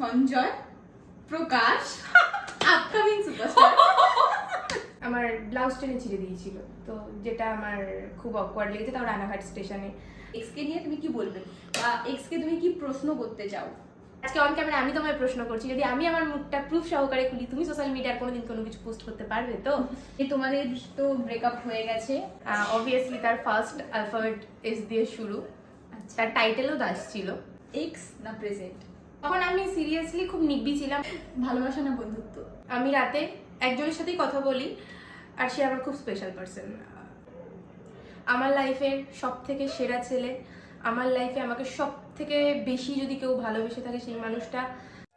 Sanjay Prakash upcoming superstar আমার blouse টেনে ছিঁড়ে দিয়েছিল তো যেটা আমার খুব অকওয়ার্ড লেগেছে তাও রানাঘাট স্টেশনে এক্সকে নিয়ে তুমি কি বলবে? বা এক্সকে তুমি কি প্রশ্ন করতে চাও? আজকে অন ক্যামেরা আমি তোমায় প্রশ্ন করছি যদি আমি আমার মুখটা প্রুফ সহকারে খুলি তুমি সোশ্যাল মিডিয়ার কোনোদিন কোনো কিছু পোস্ট করতে পারবে তো? যে তোমাদের তো ব্রেকআপ হয়ে গেছে। অবভিয়াসলি তার ফার্স্ট অ্যালফাবেট এস দিয়ে শুরু। তার টাইটেলও দাস ছিল। এক্স না প্রেজেন্ট তখন আমি সিরিয়াসলি খুব নিব্বি ছিলাম। ভালোবাসা না বন্ধুত্ব? আমি রাতে একজনের সাথেই কথা বলি আর সে আমার খুব স্পেশাল পার্সন আমার লাইফের সব থেকে সেরা ছেলে আমার লাইফে আমাকে সব থেকে বেশি যদি কেউ ভালোবেসে থাকে সেই মানুষটা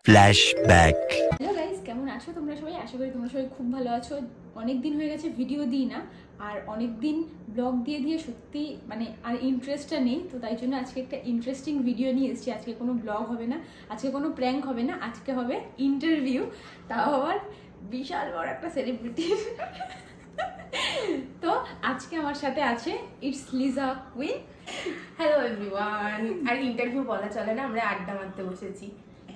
Flashback. হ্যালো গাইস কেমন আছো? তোমরা সবাই? আশা করি তোমরা সবাই খুব ভালো আছো। অনেক দিন হয়ে গেছে ভিডিও দিই না, আর অনেক দিন ব্লগ দিয়ে দিয়ে সত্যি মানে আর ইন্টারেস্টটা নেই, তো তাই জন্য আজকে একটা ইন্টারেস্টিং ভিডিও নিয়ে এসেছি। আজকে কোনো ব্লগ হবে না, আজকে কোনো প্র্যাঙ্ক হবে না, আজকে হবে ইন্টারভিউ তাও আবার বিশাল বড় একটা সেলিব্রিটি তো আজকে আমার সাথে আছে it's Liza queen hello everyone R interview বলা চলে না, আমরা আড্ডা মারতে বসেছি।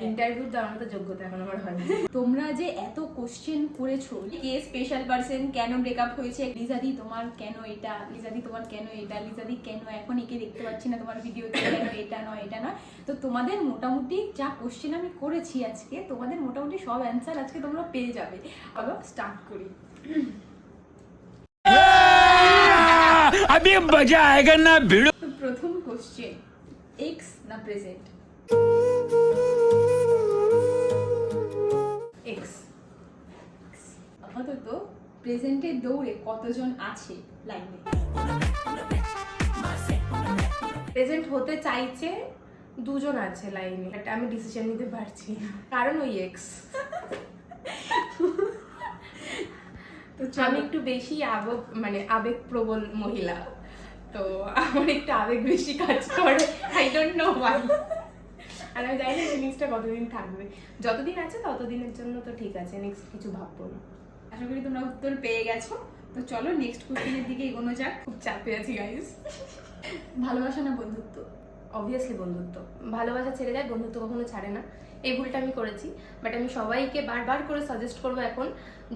ইন্টারভিউ দেওয়ার মতো যোগ্যতা এখন আমার হয়নি তোমরা যে এত কোশ্চেন করেছো কে স্পেশাল পার্সন কেন ব্রেকআপ হয়েছে লিজাদি তোমার কেন এটা লিজাদি তোমার কেন এটা লিজাদি কেন এখন একে দেখতে পাচ্ছি না তোমার ভিডিওতে কেন এটা নয় এটা নয় তো তোমাদের মোটামুটি যা কোশ্চেন আমি করেছি আজকে তোমাদের মোটামুটি সব অ্যান্সার আজকে তোমরা পেয়ে যাবে চলো স্টার্ট করি अभी मजा आएगा ना भिड़ो তো প্রথম কোশ্চেন এক্স না প্রেজেন্ট এক্স আপাতত প্রেজেন্টের দৌড়ে কতজন আছে লাইনে? প্রেজেন্ট হতে চাইছে দুজন আছে লাইনে। বাট আমি ডিসিশন নিতে পারছি কারণ ওই এক্স তো আমি একটু বেশি আবেগ মানে আবেগ প্রবল মহিলা। তো আমার একটু আবেগ বেশি কাজ করে। আই ডোন্ট নো ওয়াই আর আমি জানি না জিনিসটা কতদিন থাকবে। যতদিন আছে ততদিনের জন্য তো ঠিক আছে নেক্সট কিছু ভাববো না। আশা করি তোমরা উত্তর পেয়ে গেছো। তো চলো নেক্সট কোশ্চেনের দিকে এগোনো যাক। খুব চাপে আছি গাইস ভালোবাসা না বন্ধুত্ব? অবভিয়াসলি বন্ধুত্ব। ভালোবাসা ছেড়ে যায় বন্ধুত্ব কখনো ছাড়ে না। এই ভুলটা আমি করেছি বাট আমি সবাইকে বারবার করে সাজেস্ট করব এখন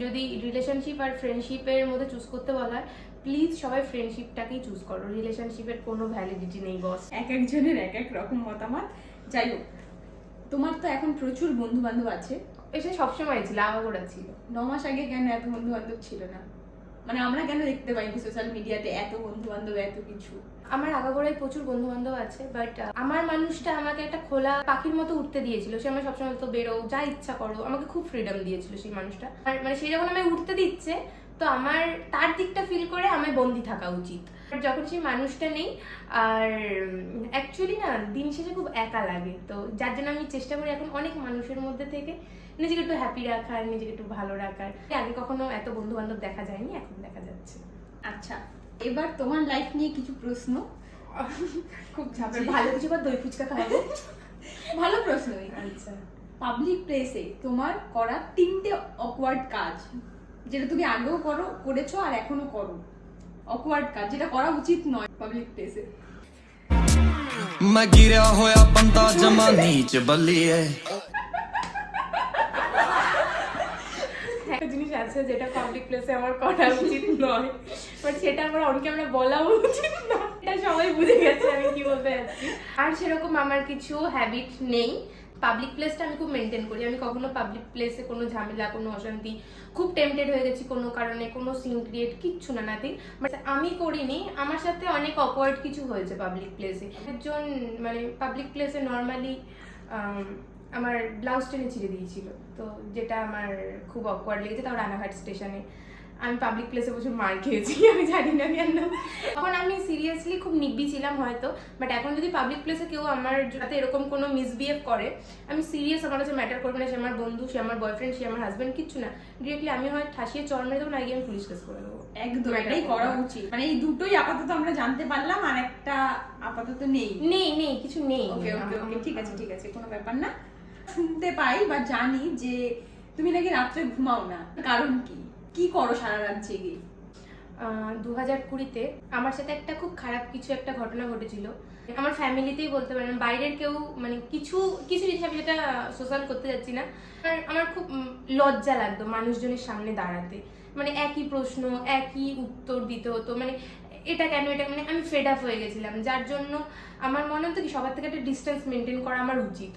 যদি রিলেশনশিপ আর ফ্রেন্ডশিপের মধ্যে চুজ করতে বলা হয় প্লিজ সবাই ফ্রেন্ডশিপটাকেই চুজ করো। রিলেশনশিপের কোনো ভ্যালিডিটি নেই বস এক একজনের এক এক রকম মতামত। যাই হোক তোমার তো এখন প্রচুর বন্ধু বান্ধব আছে। এসে সবসময় ছিল আগাগোড়া ছিল। ন মাস আগে কেন এত বন্ধু বান্ধব ছিল না? মানে আমরা কেন দেখতে পাইনি সোশ্যাল মিডিয়াতে এত বন্ধু বান্ধব এত কিছু? আমার আগাগোড়ায় প্রচুর বন্ধু বান্ধব আছে বাট আমার মানুষটা আমাকে একটা খোলা পাখির মতো উঠতে দিয়েছিল। সে আমার সবসময় তো বেরো যা ইচ্ছা করো। আমাকে খুব ফ্রিডম দিয়েছিল সেই মানুষটা। আর মানে সে যখন আমায় উঠতে দিচ্ছে তো আমার তার দিকটা ফিল করে আমায় বন্দি থাকা উচিত। যখন সেই মানুষটা নেই আর অ্যাকচুয়ালি না দিন শেষে খুব একা লাগে। তো যার জন্য আমি চেষ্টা করি এখন অনেক মানুষের মধ্যে থেকে নিজেকে একটু হ্যাপি রাখার নিজেকে একটু ভালো রাখার। আগে কখনো এত বন্ধু বান্ধব দেখা যায়নি এখন দেখা যাচ্ছে। আচ্ছা এবার তোমার লাইফ নিয়ে কিছু প্রশ্ন? খুব ঝাপের ভালো কিছু বা দই ফুচকা খাওয়াবো ভালো প্রশ্নই। আচ্ছা। পাবলিক প্লেসে তোমার করা তিনটে অকওয়ার্ড কাজ। যেটা তুমি আগেও করো করেছ আর এখনও করো। অকওয়ার্ড কাজ যেটা করা উচিত নয় পাবলিক প্লেসে मैं জিনিস আছে যেটা পাবলিক প্লেসে আমার করা উচিত নয় বাট সেটা আমার অনেকে আমরা বলা উচিত না। এটা সবাই বুঝে গেছে আমি কি বলতে যাচ্ছি। আর সেরকম আমার কিছু হ্যাবিট নেই পাবলিক প্লেসটা আমি খুব মেনটেন করি। আমি কখনো পাবলিক প্লেসে কোনো ঝামেলা, কোনো অশান্তি, খুব টেম্পটেড হয়ে গেছি কোনো কারণে, কোনো সিন ক্রিয়েট কিচ্ছু না নাথিং বাট আমি করিনি, আমার সাথে অনেক অকওয়ার্ড কিছু হয়েছে পাবলিক প্লেসে একজন মানে পাবলিক প্লেসে নর্মালি আমার ব্লাউজ টেনে ছিঁড়ে দিয়েছিল। তো যেটা আমার খুব অকওয়ার্ড লেগেছে, তাও রানাঘাট স্টেশনে আমি পাবলিক প্লেসে বসে মার খেয়েছি আমি জানি না কেন তখন আমি সিরিয়াসলি খুব নিব্বি ছিলাম হয়তো বাট এখন যদি পাবলিক প্লেসে কেউ আমার সাথে এরকম কোনো মিসবিহেভ করে আমি সিরিয়াস আমার কাছে ম্যাটার করবে না সে আমার বন্ধু সে আমার বয়ফ্রেন্ড সে আমার হাজব্যান্ড কিচ্ছু না। ডিরেক্টলি আমি হয় ঠাসিয়ে চর মেরে দেবো না গিয়ে আমি পুলিশ কেস করে দেবো। একদম এটাই করা উচিত। মানে এই দুটোই আপাতত আমরা জানতে পারলাম আর একটা আপাতত নেই। নেই নেই কিছু নেই। ওকে ওকে ওকে ঠিক আছে ঠিক আছে কোনো ব্যাপার না। শুনতে পাই বা জানি যে তুমি নাকি রাত্রে ঘুমাও না কারণ কি? কি করো সারা রাত জেগে? দু হাজার কুড়িতে আমার সাথে একটা খুব খারাপ কিছু একটা ঘটনা ঘটেছিল। আমার ফ্যামিলিতেই বলতে পারেন, বাইরের কেউ মানে কিছু কিছু জিনিস আমি যেটা সোশ্যাল করতে যাচ্ছি না। আর আমার খুব লজ্জা লাগতো মানুষজনের সামনে দাঁড়াতে। মানে একই প্রশ্ন, একই উত্তর দিতে হতো। মানে এটা কেন, এটা মানে আমি ফেড আপ হয়ে গেছিলাম। যার জন্য আমার মনে হতো কি সবার থেকে একটা ডিস্টেন্স মেনটেন করা আমার উচিত।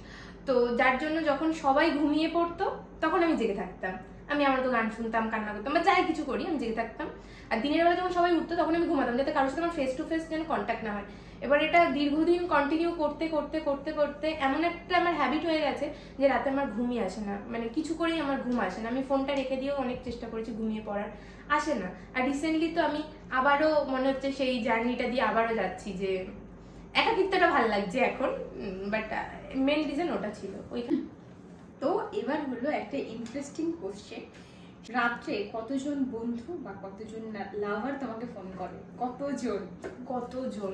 তো যার জন্য যখন সবাই ঘুমিয়ে পড়তো, তখন আমি জেগে থাকতাম। আমি আমার তো গান শুনতাম, কান্না করতাম, বা যাই কিছু করি, আমি জেগে থাকতাম। আর দিনের বেলা যখন সবাই উঠতো, তখন আমি ঘুমাতাম, যাতে কারোর সাথে আমার ফেস টু ফেস যেন কন্ট্যাক্ট না হয়। এবার এটা দীর্ঘদিন কন্টিনিউ করতে করতে করতে করতে এমন একটা আমার হ্যাবিট হয়ে গেছে যে রাতে আমার ঘুমই আসে না। মানে কিছু করেই আমার ঘুম আসে না। আমি ফোনটা রেখে দিয়েও অনেক চেষ্টা করেছি, ঘুমিয়ে পড়ার। আসে না। আর রিসেন্টলি তো আমি আবারও মনে হচ্ছে সেই জার্নিটা দিয়ে আবারও যাচ্ছি যে একাকিত্বটা ভালো লাগছে এখন বাট মেন রিজন ওটা ছিল। ওইখানে তো এবার হলো একটা ইন্টারেস্টিং কোশ্চেন রাত্রে কতজন বন্ধু বা কতজন লাভার তোমাকে ফোন করে? কতজন? কতজন?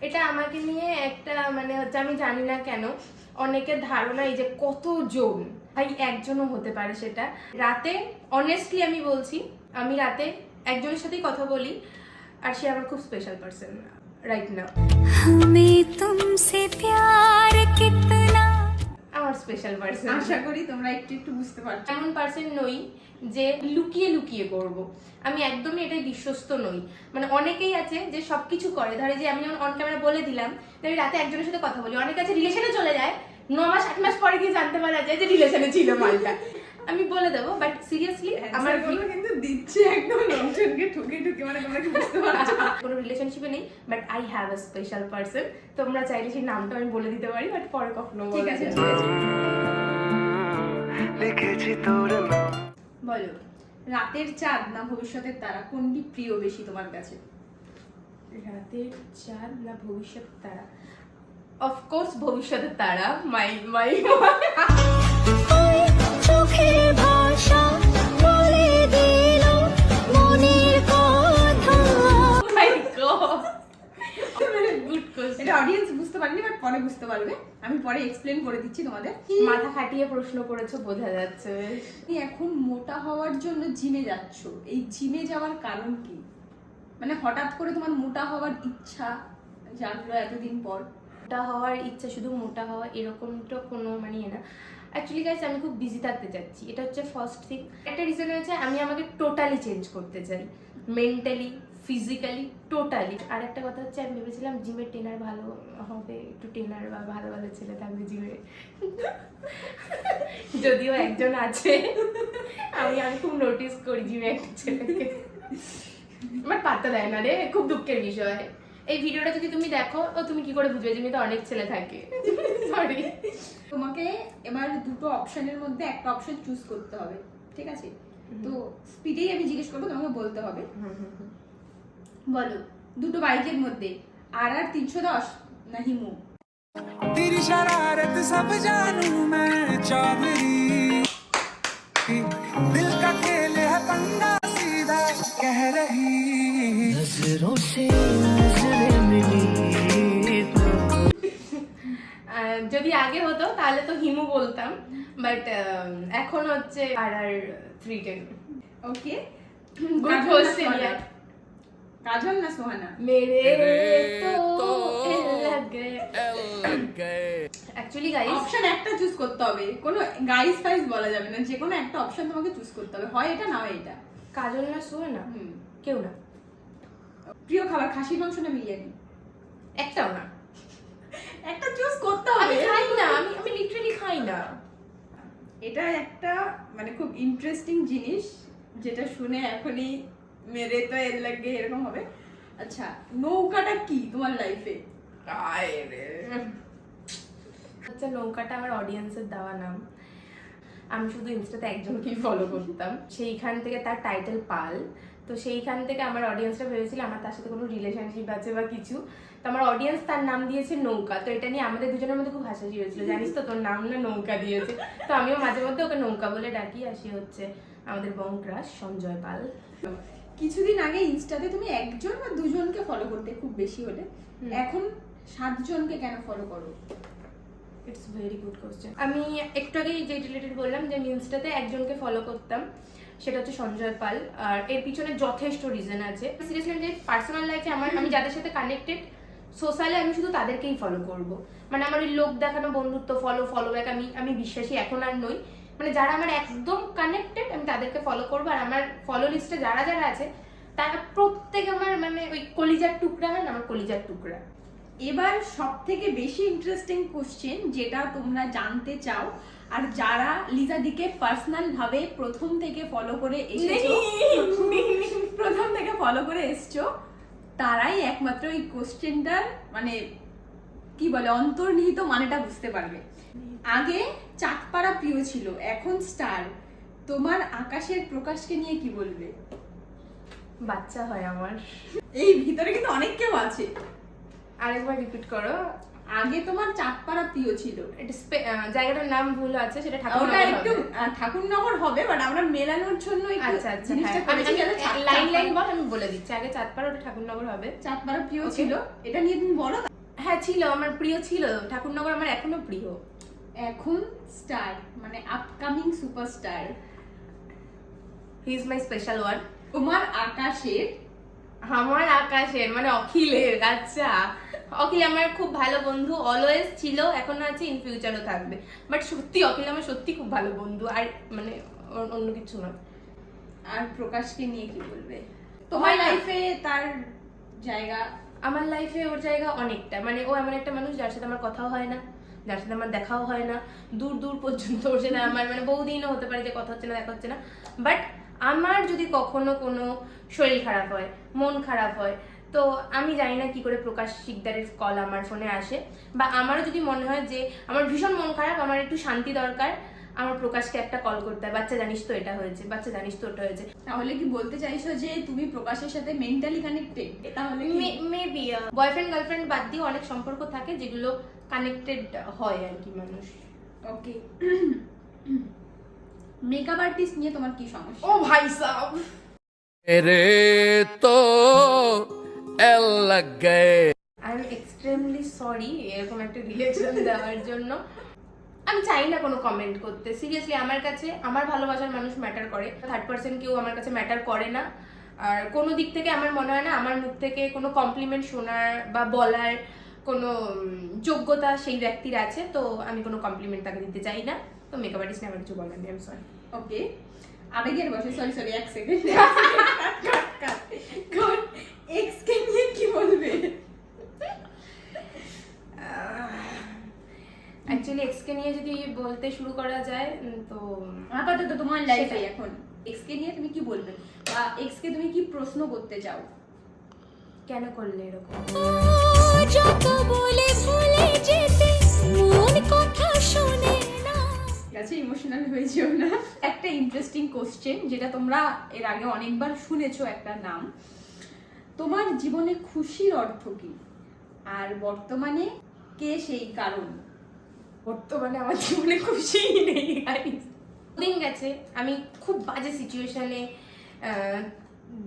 এটা আমাকে নিয়ে একটা মানে হচ্ছে আমি জানি না কেন অনেকের ধারণা এই যে কতজন? ভাই একজনও হতে পারে সেটা। রাতে অনেস্টলি আমি বলছি আমি রাতে একজনের সাথেই কথা বলি আর সে আমার খুব স্পেশাল পার্সন রাইট না আমি তুমসে প্যার কিত আমার স্পেশাল পার্সন আশা করি তোমরা একটু একটু বুঝতে পারছ। এমন পার্সন নই যে লুকিয়ে লুকিয়ে করব। আমি একদমই এটাই বিশ্বস্ত নই। মানে অনেকেই আছে যে সবকিছু করে। ধরে যে আমি যেমন অন ক্যামেরা বলে দিলাম যে আমি রাতে একজনের সাথে কথা বলি। অনেক আছে রিলেশনে চলে যায়। ন মাস আট মাস পরে গিয়ে জানতে পারা যায় যে রিলেশনে ছিল মালটা আমি বলে দেবো বাট সিরিয়াসলি আমার আমার কিন্তু দিচ্ছে একদম লোকজনকে ঠুকে ঠুকে মানে তোমরা কি বুঝতে পারছ? কোনো রিলেশনশিপে নেই but I have a special person তোমরা চাইলে সেই নামটা আমি বলে দিতে পারি বাট পরে কখনো ঠিক আছে। যাবে। ঠিক আছে। লিখেছি তোর নাম। বলো রাতের চাঁদ না ভবিষ্যতের তারা? কোনটি প্রিয় বেশি তোমার কাছে? রাতের চাঁদ না ভবিষ্যৎ তারা? অফকোর্স ভবিষ্যতের তারা মাই মাই চোখের এটা অডিয়েন্স বুঝতে পারেনি বাট পরে বুঝতে পারবে। আমি পরে এক্সপ্লেন করে দিচ্ছি তোমাদের। মাথা খাটিয়ে প্রশ্ন করেছ বোঝা যাচ্ছে। তুমি এখন মোটা হওয়ার জন্য জিমে যাচ্ছ। এই জিমে যাওয়ার কারণ কি? মানে হঠাৎ করে তোমার মোটা হওয়ার ইচ্ছা জানলো এতদিন পর? মোটা হওয়ার ইচ্ছা শুধু মোটা হওয়া এরকম তো কোনো মানে ইয়ে না। অ্যাকচুয়ালি গাইস আমি খুব বিজি থাকতে চাচ্ছি। এটা হচ্ছে ফার্স্ট থিং একটা রিজন হচ্ছে আমি আমাকে টোটালি চেঞ্জ করতে চাই। মেন্টালি ফিজিক্যালি টোটালি আর একটা কথা হচ্ছে আমি ভেবেছিলাম জিমের ট্রেনার ভালো হবে একটু ট্রেনার বা ভালো ভালো ছেলে থাকবে জিমে যদিও একজন আছে আমি আমি খুব নোটিস করি জিমে একটা ছেলেকে। আমার পাত্তা দেয় না রে খুব দুঃখের বিষয়। এই ভিডিওটা যদি তুমি দেখো ও তুমি কি করে বুঝবে জিমে তো অনেক ছেলে থাকে। সরি তোমাকে এবার দুটো অপশনের মধ্যে একটা অপশন চুজ করতে হবে ঠিক আছে? তো স্পিডেই আমি জিজ্ঞেস করব তোমাকে বলতে হবে। বলো দুটো বাইকের মধ্যে আর আর তিনশো দশ না হিমু तेरी शरारत सब जानू मैं चौधरी दिल का खेल है पंगा सीधा कह रही नजरों से नजरें मिली আহ, যদি আগে হতো তাহলে তো হিমু বলতাম বাট এখন হচ্ছে আর আর three ten okay good question Kajal না সোহানা মেরে তো অ্যাকচুয়ালি গাইস অপশন একটা চুজ করতে হবে। কোনো গাইস ফাইস বলা যাবে না। যে কোনো একটা অপশন তোমাকে চুজ করতে হবে। হয় এটা না হয় এটা। কাজল না সোহে না হুম। কেউ না। প্রিয় খাবার খাসির মাংস না বিরিয়ানি? একটাও না। একটা চুজ করতে আমি হবে খাই না। আমি আমি লিটারালি খাই না। এটা একটা মানে খুব ইন্টারেস্টিং জিনিস যেটা শুনে এখনই মেরে তো এর লাগে এরকম হবে আচ্ছা নৌকাটা কি তোমার লাইফে আচ্ছা নৌকাটা আমার অডিয়েন্সের দেওয়া নাম আমি শুধু ইনস্টাতে একজনকেই ফলো করতাম সেইখান থেকে তার টাইটেল পাল তো সেইখান থেকে আমার অডিয়েন্সটা ভেবেছিল আমার তার সাথে কোনো রিলেশনশিপ আছে বা কিছু তো আমার অডিয়েন্স তার নাম দিয়েছে নৌকা তো এটা নিয়ে আমাদের দুজনের মধ্যে খুব হাসাহাসি হয়েছিল জানিস তো তোর নাম না নৌকা দিয়েছে তো আমিও মাঝে মধ্যে ওকে নৌকা বলে ডাকি আর সে হচ্ছে আমাদের বং ক্রাশ সঞ্জয় পাল। কিছুদিন আগে ইনস্টাতে তুমি একজন বা দুজনকে ফলো করতে খুব বেশি হলে এখন সাতজনকে কেন ফলো করো? ইটস ভেরি গুড কোশ্চেন আমি একটু আগেই যে রিলেটেড বললাম যে আমি ইনস্টাতে একজনকে ফলো করতাম সেটা হচ্ছে সঞ্জয় পাল আর এর পিছনে যথেষ্ট রিজন আছে। সিরিয়াসলি যে পার্সোনাল লাইফে আমার আমি যাদের সাথে কানেক্টেড সোশ্যালে আমি শুধু তাদেরকেই ফলো করব। মানে আমার ওই লোক দেখানো বন্ধুত্ব ফলো ফলো ব্যাক আমি আমি বিশ্বাসী এখন আর নই। মানে যারা আমার একদম কানেক্টেড আমি তাদেরকে ফলো করব। আর আমার ফলো লিস্টে যারা যারা আছে তারা প্রত্যেক আমার মানে ওই কলিজার টুকরা হয় না আমার কলিজার টুকরা। এবার সব থেকে বেশি ইন্টারেস্টিং কোশ্চেন যেটা তোমরা জানতে চাও আর যারা লিজাদিকে পার্সোনাল ভাবে প্রথম থেকে ফলো করে এসেছ প্রথম থেকে ফলো করে এসছো তারাই একমাত্র এই কোশ্চেনটার মানে কি বলে অন্তর্নিহিত মানেটা বুঝতে পারবে। আগে চাঁদপাড়া প্রিয় ছিল এখন স্টার। তোমার আকাশের প্রকাশকে নিয়ে কি বলবে? বাচ্চা হয় আমার। এই ভিতরে কিন্তু অনেক কেউ আছে। আরেকবার রিপিট করো। আগে তোমার চাঁদপাড়া প্রিয় ছিল। জায়গাটার নাম ভুল আছে সেটা ঠাকুরনগর একটু ঠাকুরনগর হবে বাট আমরা মেলানোর জন্য আচ্ছা আচ্ছা হ্যাঁ। লাইন লাইন বল আমি বলে দিচ্ছি। আগে চাঁদপাড়া ওটা ঠাকুরনগর হবে। চাঁদপাড়া প্রিয় ছিল? এটা নিয়ে তুমি বলো হ্যাঁ ছিল আমার প্রিয় ছিল। ঠাকুরনগর আমার এখনও প্রিয়। এখন স্টার মানে upcoming superstar he is my special one তোমার আকাশের। আমার আকাশের মানে অখিলের আচ্ছা। অখিল আমার খুব ভালো বন্ধু অলওয়েজ ছিল এখনও আছে ইন ফিউচারও থাকবে। বাট সত্যি অখিল আমার সত্যি খুব ভালো বন্ধু আর মানে অন্য কিছু না। আর প্রকাশকে নিয়ে কি বলবে? তোমার লাইফে তার জায়গা? আমার লাইফে ওর জায়গা অনেকটা। মানে ও এমন একটা মানুষ যার সাথে আমার কথাও হয় না। যার সাথে আমার দেখাও হয় না। দূর দূর পর্যন্ত ওর আমার মানে বহুদিনও হতে পারে যে কথা হচ্ছে না, দেখা হচ্ছে না। বাট আমার যদি কখনো কোনো শরীর খারাপ হয়, মন খারাপ হয়, তো আমি জানি না কি করে প্রকাশ শিকদারের কল আমার ফোনে আসে। বা আমারও যদি মনে হয় যে আমার ভীষণ মন খারাপ, আমার একটু শান্তি দরকার আমার প্রকাশকে একটা কল করতে হয় বাচ্চা জানিস তো এটা হয়েছে বাচ্চা জানিস তো ওটা হয়েছে। তাহলে কি বলতে চাইছো যে তুমি প্রকাশের সাথে মেন্টালি কানেক্টেড তাহলে মেবি বয়ফ্রেন্ড গার্লফ্রেন্ড বাদ দিয়ে অনেক সম্পর্ক থাকে যেগুলো কানেক্টেড হয় আর কি মানুষ। ওকে মেকআপ আর্টিস্ট নিয়ে তোমার কি সমস্যা? ও ভাই সাহেব রে তো এল লাগ। আই এম এক্সট্রিমলি সরি এরকম একটা রিলেশন দেওয়ার জন্য। আমি চাই না কোনো কমেন্ট করতে। সিরিয়াসলি আমার কাছে আমার ভালোবাসার মানুষ ম্যাটার করে। থার্ড পার্সন কেউ আমার কাছে ম্যাটার করে না। আর কোনো দিক থেকে আমার মনে হয় না আমার মুখ থেকে কোনো কমপ্লিমেন্ট শোনার বা বলার কোনো যোগ্যতা সেই ব্যক্তির আছে তো আমি কোনো কমপ্লিমেন্ট তাকে দিতে চাই না। তো মেকআপ আর্টিস্ট আমার কিছু বলার নেই আমি সরি ওকে আবেগের বসে সরি সরি এক সেকেন্ড এক্স কে নিয়ে কি বলবে অ্যাকচুয়ালি এক্সকে নিয়ে যদি বলতে শুরু করা যায় তো আপাতত তোমার লাইফে। এখন। এক্স কে নিয়ে তুমি কি বলবে? বা এক্স কে তুমি কি প্রশ্ন করতে চাও? কেন করলে এরকম? যত বলে ভুলে যেতে মন কথা শোনে আছে ইমোশনাল হয়ে যেও না। একটা ইন্টারেস্টিং কোশ্চেন যেটা তোমরা এর আগে অনেকবার শুনেছো একটা নাম। তোমার জীবনে খুশির অর্থ কি? আর বর্তমানে কে সেই কারণ? বর্তমানে আমার জীবনে খুশি নেই। দিন গেছে, আমি খুব বাজে সিচুয়েশনে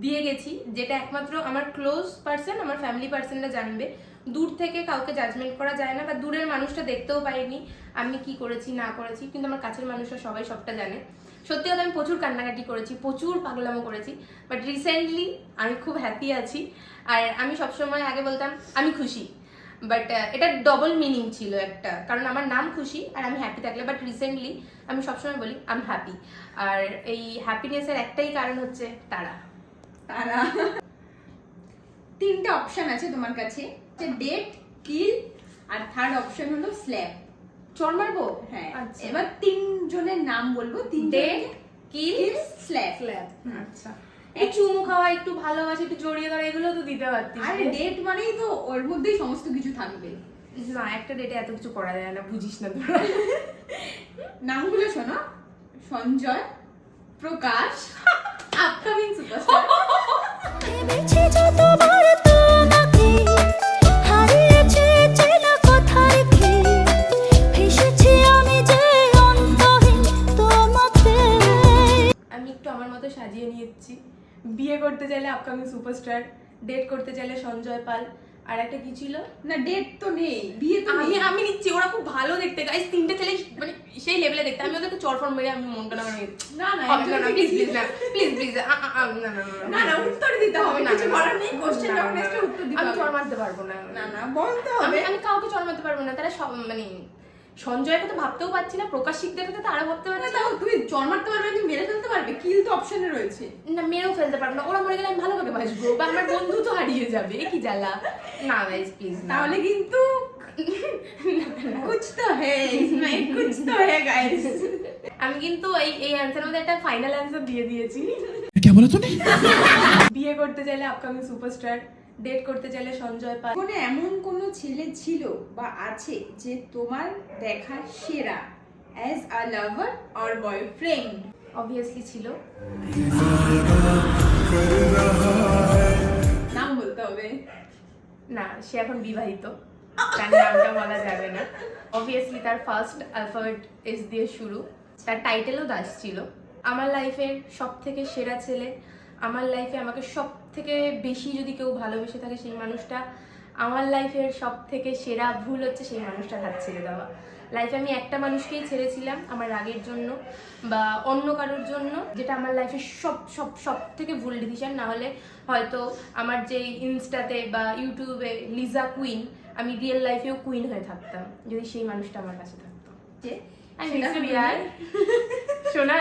দিয়ে গেছি, যেটা একমাত্র আমার ক্লোজ পার্সন আমার ফ্যামিলি পার্সনরা জানবে। দূর থেকে কাউকে জাজমেন্ট করা যায় না, বা দূরের মানুষটা দেখতেও পাইনি, আমি কি করেছি, না করেছি, কিন্তু আমার কাছের মানুষরা সবাই সবটা জানে। সত্যি কথা, আমি প্রচুর কান্নাকাটি করেছি, প্রচুর পাগলামো করেছি বাট রিসেন্টলি আমি খুব হ্যাপি আছি। আর আমি সবসময় আগে বলতাম, আমি খুশি। বাট এটা ডবল মিনিং ছিল একটা। কারণ আমার নাম খুশি আর আমি হ্যাপি থাকলে। বাট রিসেন্টলি আমি সবসময় বলি আমি হ্যাপি আর এই হ্যাপিনেসের একটাই কারণ হচ্ছে তারা। তারা। তিনটে অপশন আছে তোমার কাছে। ডেট কিল আর থার্ড অপশন হলো স্ল্যাব চর মারবো? হ্যাঁ। আচ্ছা। এবার তিনজনের নাম বলব। তিন ডেট কিল স্ল্যাব স্ল্যাব আচ্ছা। একটু চুমু খাওয়া একটু ভালোবাসা একটু জড়িয়ে ধরা এগুলো তো দিতে পারতিস আরে ডেট মানেই তো ওর মধ্যেই সমস্ত কিছু থাকবে। না একটা ডেটে এত কিছু করা যায় না বুঝিস না তোরা। নামগুলো শোনো। সঞ্জয় প্রকাশ আপকামিং সুপারস্টার বিয়ে করতে চাইলে আপকামিং সুপারস্টার ডেট করতে চাইলে সঞ্জয় পাল আর একটা কি ছিল? না ডেট তো নেই বিয়ে তো আমি আমি নিচ্ছি ওরা খুব ভালো দেখতে গাইস তিনটে ছেলে মানে সেই লেভেলে দেখতে আমি ওদেরকে চরফর মেরে আমি মনটা না না না হবে। না প্লিজ প্লিজ না প্লিজ প্লিজ না না না না না উত্তর দিতে হবে না, কিছু না, করার নেই না, কোশ্চেন না, যখন না, উত্তর দিতে আমি হবে। চর মারতে পারব না। না না বলতে আমি হবে। আমি কাউকে চর মারতে পারব না তারা সব মানে সঞ্জয়কে তো ভাবতেও পারছি না প্রকাশিক দেখাতে তারা ভাবতে পারছি না। তুমি জন্মাতে পারবে তুমি মেরে ফেলতে পারবে কিল তো অপশনে রয়েছে। না মেরেও ফেলতে পারবে না ওরা মরে গেলে আমি ভালোভাবে বাঁচবো বা আমার বন্ধু তো হারিয়ে যাবে কি জ্বালা। না গাইজ প্লিজ তাহলে কিন্তু কুছ তো হ্যাঁ কুছ তো হ্যাঁ গাইজ আমি কিন্তু এই এই অ্যান্সারের মধ্যে একটা ফাইনাল অ্যান্সার দিয়ে দিয়েছি। কে বলো তুমি? বিয়ে করতে চাইলে আপকামিং সুপারস্টার ডেট করতে চাইলে সঞ্জয় পাল। জীবনে এমন কোনো ছেলে ছিল বা আছে যে তোমার দেখা সেরা as a lover or boyfriend obviously ছিল। নাম বলতে হবে। না সে এখন বিবাহিত। তার নামটা বলা যাবে না। অবভিয়াসলি তার ফার্স্ট অ্যালফাবেট এস দিয়ে শুরু। তার টাইটেলও দাস ছিল। আমার লাইফের সব থেকে সেরা ছেলে আমার লাইফে আমাকে সব থেকে বেশি যদি কেউ ভালোবেসে থাকে সেই মানুষটা আমার লাইফের সব থেকে সেরা ভুল হচ্ছে সেই মানুষটার হাত ছেড়ে দেওয়া। লাইফে আমি একটা মানুষকেই ছেড়েছিলাম আমার রাগের জন্য বা অন্য কারোর জন্য যেটা আমার লাইফের সব সব সব থেকে ভুল ডিসিশন না হলে হয়তো আমার যে ইনস্টাতে বা ইউটিউবে লিজা কুইন আমি রিয়েল লাইফেও কুইন হয়ে থাকতাম যদি সেই মানুষটা আমার কাছে থাকতো। যে আই সেটা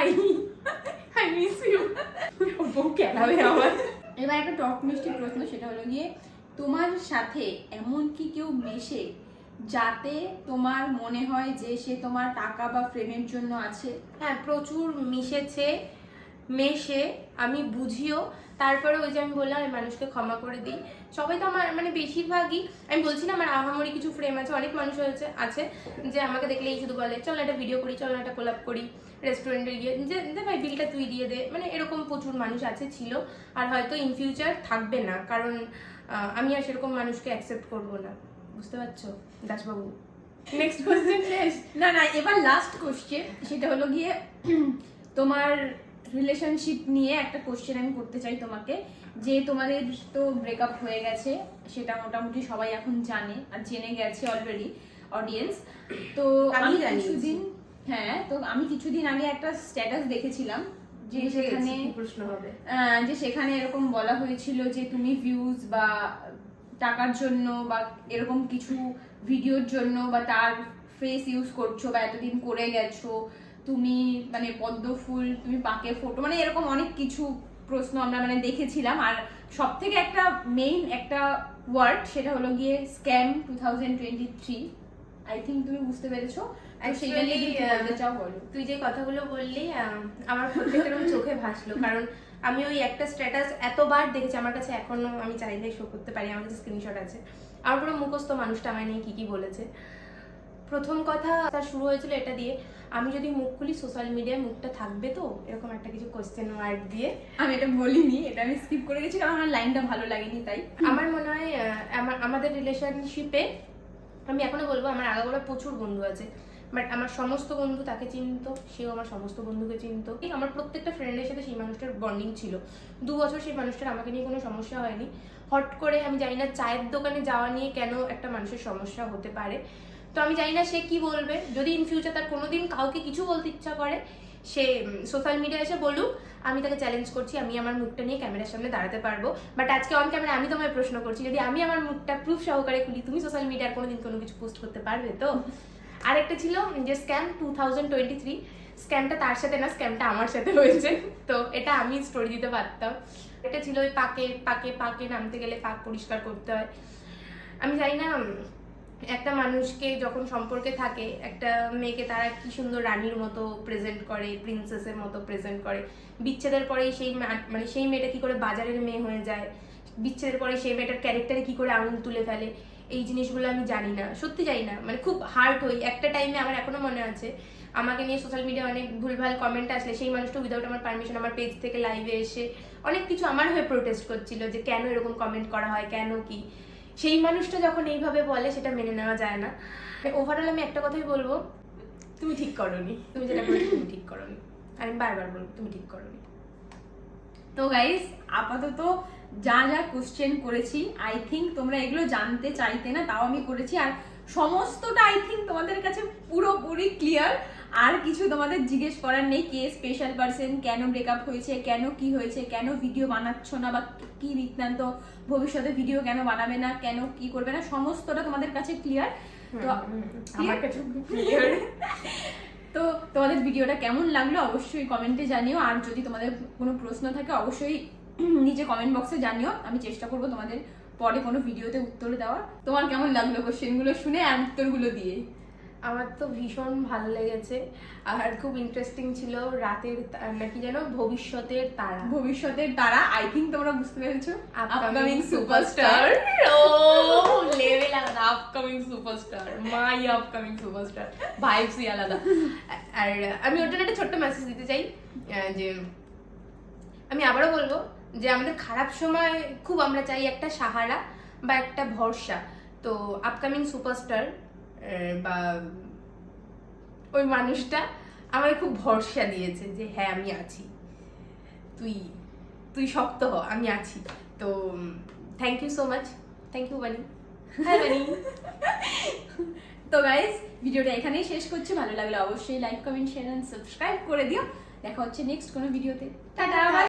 আই মিস ইউ বউ কেনাবে আমার। এবার একটা টক মিষ্টি প্রশ্ন সেটা হলো গিয়ে তোমার সাথে এমন কি কেউ মেশে যাতে তোমার মনে হয় যে সে তোমার টাকা বা প্রেমের জন্য আছে? হ্যাঁ প্রচুর মিশেছে মেশে আমি বুঝিও। তারপরে ওই যে আমি বললাম আমি মানুষকে ক্ষমা করে দিই। সবাই তো আমার মানে বেশিরভাগই আমি বলছি না আমার আহামরি কিছু ফ্রেম আছে অনেক মানুষ হয়েছে আছে যে আমাকে দেখলেই শুধু বলে চল একটা ভিডিও করি চল না একটা কোলাপ করি রেস্টুরেন্টে গিয়ে। যে ভাই বিলটা তুই দিয়ে দে মানে এরকম প্রচুর মানুষ আছে ছিল আর হয়তো ইন ফিউচার থাকবে না কারণ আমি আর সেরকম মানুষকে অ্যাকসেপ্ট করব না। বুঝতে পারছ? দাসবাবু। নেক্সট কোয়েশ্চেন না না এবার লাস্ট কোশ্চেন সেটা হলো গিয়ে তোমার রিলেশনশিপ নিয়ে একটা কোশ্চেন আমি করতে চাই তোমাকে। যে তোমাদের তো ব্রেকআপ হয়ে গেছে সেটা মোটামুটি সবাই এখন জানে আর জেনে গেছে অলরেডি অডিয়েন্স তো আমি কিছুদিন হ্যাঁ তো আমি কিছুদিন আগে একটা স্ট্যাটাস দেখেছিলাম যে সেখানে প্রশ্ন হবে। যে সেখানে এরকম বলা হয়েছিল যে তুমি ভিউজ বা টাকার জন্য বা এরকম কিছু ভিডিওর জন্য বা তার ফেস ইউজ করছ বা এতদিন করে গেছো। তুমি মানে পদ্ম ফুল তুমি পাকে ফটো মানে এরকম অনেক কিছু প্রশ্ন আমরা মানে দেখেছিলাম। আর সব থেকে একটা মেইন একটা ওয়ার্ড সেটা হলো গিয়ে scam two thousand twenty three I think তুমি বুঝতে পেরেছ? তুই যে কথাগুলো বললি আমার প্রত্যেকটা রকম চোখে ভাসলো। কারণ আমি ওই একটা স্ট্যাটাস এতবার দেখেছি আমার কাছে এখনও আমি চাইলে শো করতে পারি আমার কাছে স্ক্রিনশট আছে। আমার পুরো মুখস্থ মানুষটা আমায় নিয়ে কি কি বলেছে। প্রথম কথা তার শুরু হয়েছিল এটা দিয়ে আমি যদি মুখ খুলি সোশ্যাল মিডিয়ায় মুখটা থাকবে তো? এরকম একটা কিছু কোশ্চেন মার্ক দিয়ে। আমি এটা বলিনি এটা আমি স্কিপ করে গেছি কারণ আমার লাইনটা ভালো লাগেনি তাই। আমার মনে হয় আমাদের রিলেশনশিপে আমি এখনও বলব আমার আগাগোড়া প্রচুর বন্ধু আছে। বাট আমার সমস্ত বন্ধু তাকে চিনতো সেও আমার সমস্ত বন্ধুকে চিনতো। আমার প্রত্যেকটা ফ্রেন্ডের সাথে সেই মানুষটার বন্ডিং ছিল। দু বছর সেই মানুষটার আমাকে নিয়ে কোনো সমস্যা হয়নি। হট করে আমি জানি না চায়ের দোকানে যাওয়া নিয়ে কেন একটা মানুষের সমস্যা হতে পারে। তো আমি জানি না সে কি বলবে। যদি ইন ফিউচার তার কোনোদিন কাউকে কিছু বলতে ইচ্ছা করে সে সোশ্যাল মিডিয়ায় এসে বলুক আমি তাকে চ্যালেঞ্জ করছি আমি আমার মুখটা নিয়ে ক্যামেরার সামনে দাঁড়াতে পারব। বাট আজকে অন ক্যামেরা আমি তোমায় প্রশ্ন করছি যদি আমি আমার মুখটা প্রুফ সহকারে খুলি তুমি সোশ্যাল মিডিয়ার কোনোদিন কোনো কিছু পোস্ট করতে পারবে তো? আরেকটা ছিল যে scam two thousand twenty three স্ক্যামটা তার সাথে না স্ক্যামটা আমার সাথে হয়েছে। তো এটা আমি স্টোরি দিতে পারতাম। এটা ছিল ওই পাকে পাকে পাকে নামতে গেলে পাক পরিষ্কার করতে হয়। আমি জানি না একটা মানুষকে যখন সম্পর্কে থাকে, একটা মেয়েকে তারা কি সুন্দর রানীর মতো প্রেজেন্ট করে প্রিন্সেসের মতো প্রেজেন্ট করে। বিচ্ছেদের পরেই সেই মানে সেই মেয়েটা কি করে বাজারের মেয়ে হয়ে যায়, বিচ্ছেদের পরে সেই মেয়েটার ক্যারেক্টারে কি করে আঙুল তুলে ফেলে, এই জিনিসগুলো আমি জানি না, সত্যি জানি না মানে খুব হার্ট হই একটা টাইমে আমার এখনও মনে আছে, আমাকে নিয়ে সোশ্যাল মিডিয়া অনেক ভুলভাল কমেন্ট আসলে, সেই মানুষটা উইদাউট আমার পারমিশন আমার পেজ থেকে লাইভে এসে অনেক কিছু আমার হয়ে প্রোটেস্ট করছিল যে কেন এরকম কমেন্ট করা হয়, কেন কি? সেই মানুষটা যখন এইভাবে বলে, সেটা মেনে নেওয়া যায় না। ওভারঅল আমি একটা কথাই বলব, তুমি ঠিক করনি। তুমি যেটা করেছ তুমি ঠিক করনি। আমি বারবার বলব, তুমি ঠিক করনি। তো গাইস আপাতত যা যা কোশ্চেন করেছি আই থিঙ্ক তোমরা এগুলো জানতে চাইতে না, তাও আমি করেছি। আর সমস্তটা আই থিঙ্ক তোমাদের কাছে পুরোপুরি ক্লিয়ার আর কিছু তোমাদের জিজ্ঞেস করার নেই কে স্পেশাল পার্সন কেন ব্রেকআপ হয়েছে কেন কি হয়েছে কেন ভিডিও বানাচ্ছ না বা কি বৃত্তান্ত ভবিষ্যতে ভিডিও কেন বানাবে না কেন কি করবে না সমস্তটা তোমাদের কাছে ক্লিয়ার তো আমার কাছে ক্লিয়ার তো তোমাদের ভিডিওটা কেমন লাগল অবশ্যই কমেন্টে জানিও আর যদি তোমাদের কোনো প্রশ্ন থাকে অবশ্যই নিচে কমেন্ট বক্সে জানিও আমি চেষ্টা করব তোমাদের পরে কোনো ভিডিওতে উত্তর দেওয়ার। তোমার কেমন লাগল কোশ্চেনগুলো শুনে আর উত্তরগুলো দিয়ে? আমার তো ভীষণ ভালো লেগেছে। আর খুব ইন্টারেস্টিং ছিল রাতের নাকি যেন ভবিষ্যতের তারা। ভবিষ্যতের তারা আই থিঙ্ক তোমরা বুঝতে পেরেছ। আপকামিং সুপারস্টার ও লেভেল আলাদা upcoming superstar my upcoming superstar ভাইবসই আলাদা। আর আমি ওটার একটা ছোট্ট মেসেজ দিতে চাই যে আমি আবারও বলব যে আমাদের খারাপ সময় খুব আমরা চাই একটা সাহারা বা একটা ভরসা। তো আপকামিং সুপারস্টার বা ওই মানুষটা আমাকে খুব ভরসা দিয়েছে যে হ্যাঁ আমি আছি। তুই তুই শক্ত হ আমি আছি। তো thank you so much thank you Bani হ্যাঁ বানি তো গাইজ ভিডিওটা এখানেই শেষ করছি। ভালো লাগলে অবশ্যই like comment share and subscribe করে দিও। দেখা হচ্ছে নেক্সট কোনো ভিডিওতে টাটা